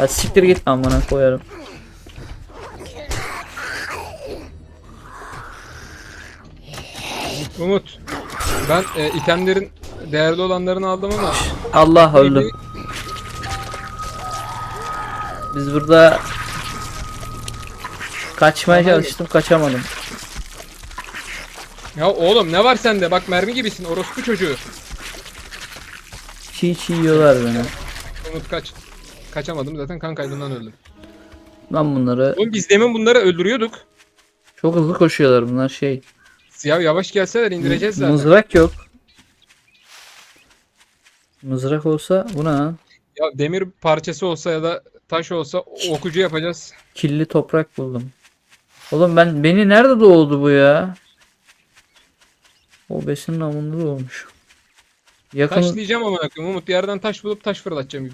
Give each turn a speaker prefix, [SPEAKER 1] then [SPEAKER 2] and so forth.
[SPEAKER 1] Ya siktir git amına koyarım.
[SPEAKER 2] Umut. Ben e, itemlerin değerli olanlarını aldım ama
[SPEAKER 1] Allah öldüm. Biz burada kaçmaya
[SPEAKER 2] Tamam.
[SPEAKER 1] çalıştım kaçamadım.
[SPEAKER 2] ya oğlum ne var sende? Bak mermi gibisin orospu çocuğu.
[SPEAKER 1] Çiğ çiğ yiyorlar beni.
[SPEAKER 2] Umut kaç. Kaçamadım zaten kan kaybından öldüm.
[SPEAKER 1] Lan bunları
[SPEAKER 2] Oğlum biz demin bunları öldürüyorduk.
[SPEAKER 1] çok hızlı koşuyorlar bunlar şey.
[SPEAKER 2] Ya yavaş gelseler indireceğiz zaten.
[SPEAKER 1] Mızrak yok. Mızrak olsa bu ne lan?
[SPEAKER 2] Ya demir parçası olsa ya da taş olsa okucu yapacağız.
[SPEAKER 1] Kirli toprak buldum. Oğlum ben beni nerede doğdu bu ya? O besin namında doğmuş. Yakın
[SPEAKER 2] Taş diyeceğim ama Umut bir yerden taş bulup taş fırlatacağım.